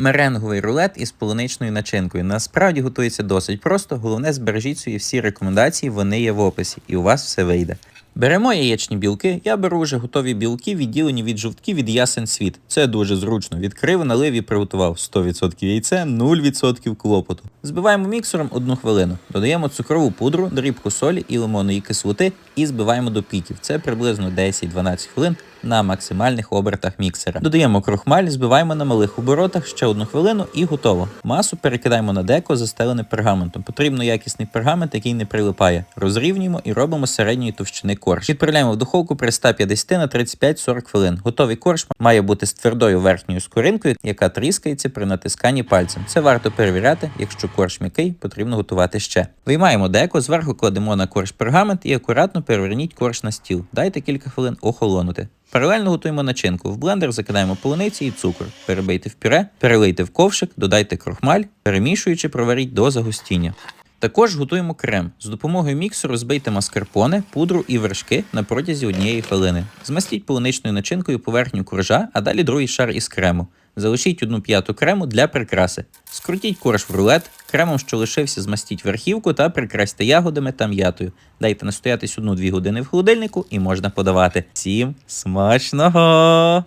Меренговий рулет із полуничною начинкою. Насправді готується досить просто. Головне, збережіть свої всі рекомендації, вони є в описі, і у вас все вийде. Беремо яєчні білки. Я беру вже готові білки, відділені від жовтків від ясен світ. Це дуже зручно. Відкрив, налив і приготував 100% яйце, 0% клопоту. Збиваємо міксером одну хвилину. Додаємо цукрову пудру, дрібку солі і лимонної кислоти і збиваємо до піків. Це приблизно 10-12 хвилин на максимальних обертах міксера. Додаємо крохмаль, збиваємо на малих оборотах ще одну хвилину і готово. Масу перекидаємо на деко, застелене пергаментом. Потрібно якісний пергамент, який не прилипає. Розрівнюємо і робимо середньої товщини корж. Відправляємо в духовку при 150 на 35-40 хвилин. Готовий корж має бути з твердою верхньою скоринкою, яка тріскається при натисканні пальцем. Це варто перевіряти. Якщо корж м'який, потрібно готувати ще. Виймаємо деко, зверху кладемо на корж пергамент і акуратно переверніть корж на стіл. Дайте кілька хвилин охолонути. Паралельно готуємо начинку. В блендер закидаємо полуниці і цукор. Перебийте в пюре, перелийте в ковшик, додайте крохмаль, перемішуючи, проваріть до загустіння. Також готуємо крем. З допомогою міксеру збийте маскарпоне, пудру і вершки на протязі однієї хвилини. Змастіть полуничною начинкою поверхню коржа, а далі другий шар із крему. Залишіть одну п'яту крему для прикраси. Скрутіть корж в рулет, кремом, що лишився, змастіть верхівку та прикрасьте ягодами та м'ятою. Дайте настоятись одну-дві години в холодильнику і можна подавати. Всім смачного!